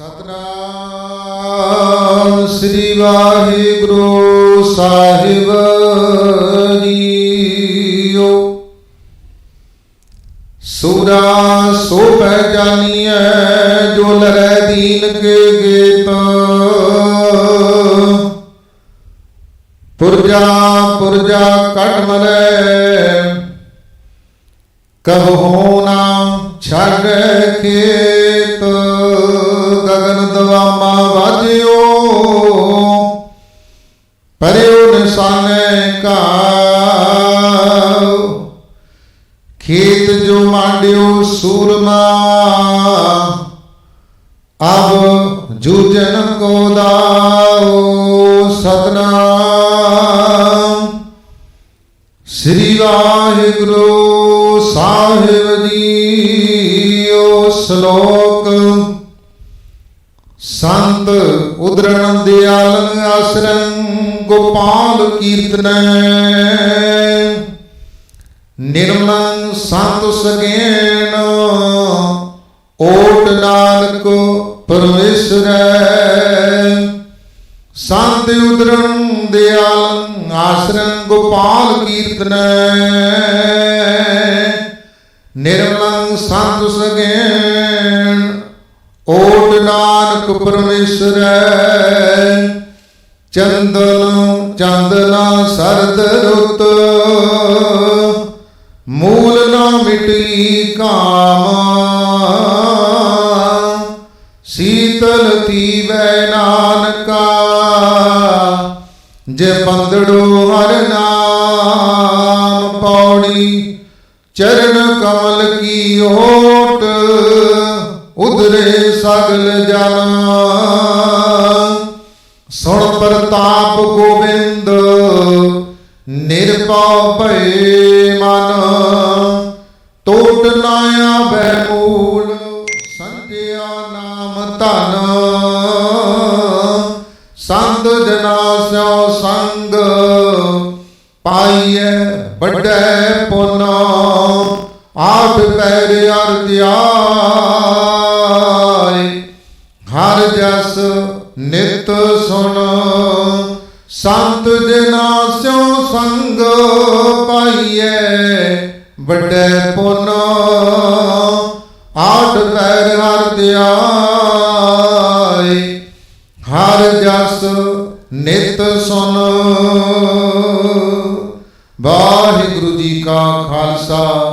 ਸਤਨਾਮ ਸ੍ਰੀ ਵਾਹਿਗੁਰੂ ਸਾਹਿਬ ਜੀਓ। ਸੂਰਾ ਸੋ ਪਹਿਚਾਨੀਐ ਜੋ ਲਰੈ ਦੀਨ ਕੇ ਗੀਤ। ਪੁਰਜਾ ਪੁਰਜਾ ਕਟ ਮਰੈ ਕਹੋ ਨਾ ਛੱਡ ਖੇਤ। ਪਰਿਉ ਨਿਸ਼ਾਨੇ ਕਾਉ ਖੇਤ ਜੋ ਮਾਂਡਿਓ ਸੂਰਮਾ, ਅਬ ਜੂਜਨ ਕੋ ਦਾਓ ਸਤਨਾਮ। ਸ੍ਰੀ ਵਾਹਿਗੁਰੂ ਸਾਹਿਬ ਜੀ ਉਹ ਸ਼ਲੋਕ ਸੰਤ ਉਦਰਣ ਦਿਆਲਨ ਆਸਰੰ ਗੋਪਾਲ ਕੀਰਤਨੈ। ਨਿਰਮਲੰ ਸੰਤ ਸਗੇਣ, ਓਟ ਨਾਨਕ ਪਰਮੇਸ਼ਰੈ। ਸੰਤ ਉਦਰੰ ਦਿਆਲੰ ਆਸਰੰ ਗੋਪਾਲ ਕੀਰਤਨੈ। ਨਿਰਮਲੰ ਸੰਤ ਸਗੇਣ ਓਟ ਨਾਨਕ ਪਰਮੇਸ਼ਰੈ, ਚੰਦਨ, ਚੰਦਨਾ ਸਰਦ ਰੁੱਤ, ਮੂਲ ਨਾ ਮਿਟੀ ਕਾਮ, ਸੀਤਲ ਤੀਵੈ ਨਾਨਕਾ, ਜੇ ਬੰਦੜੋ ਹਰ ਨਾਮ ਪੌੜੀ ਚਰਨ ਕਮਲ ਕੀ ਓਟ ਉਧਰੇ ਸਗਲ ਜਨ ਸੁਣ ਪ੍ਰਤਾਪ ਗੋਬਿੰਦ, ਨਿਰਭਉ ਭਏ ਮਨ। ਟੋਟ ਨਾ ਆਵੈ ਮੂਲ ਸੰਜਿਆ ਨਾਮ ਧਨ। ਸੰਤ ਜਨਾ ਸਿਓ ਸੰਗ, ਪਾਈਐ ਵੱਡੈ ਪੁੰਨ। ਆਠ ਪੈਰ ਅਰਧਿਆਏ ਹਰ ਜਸ ਨਿਤ ਸੁਣ ਸੰਤ ਜਨਾ ਸਿਓ ਸੰਗ ਪਾਈਐ, ਵੱਡੇ ਪੁੰਨ ਆਠ ਪੈਰ ਹਰ ਦਿਆਏ ਹਰ ਜਸ ਨਿਤ ਸੁਨ। ਵਾਹਿਗੁਰੂ ਜੀ ਕਾ ਖਾਲਸਾ।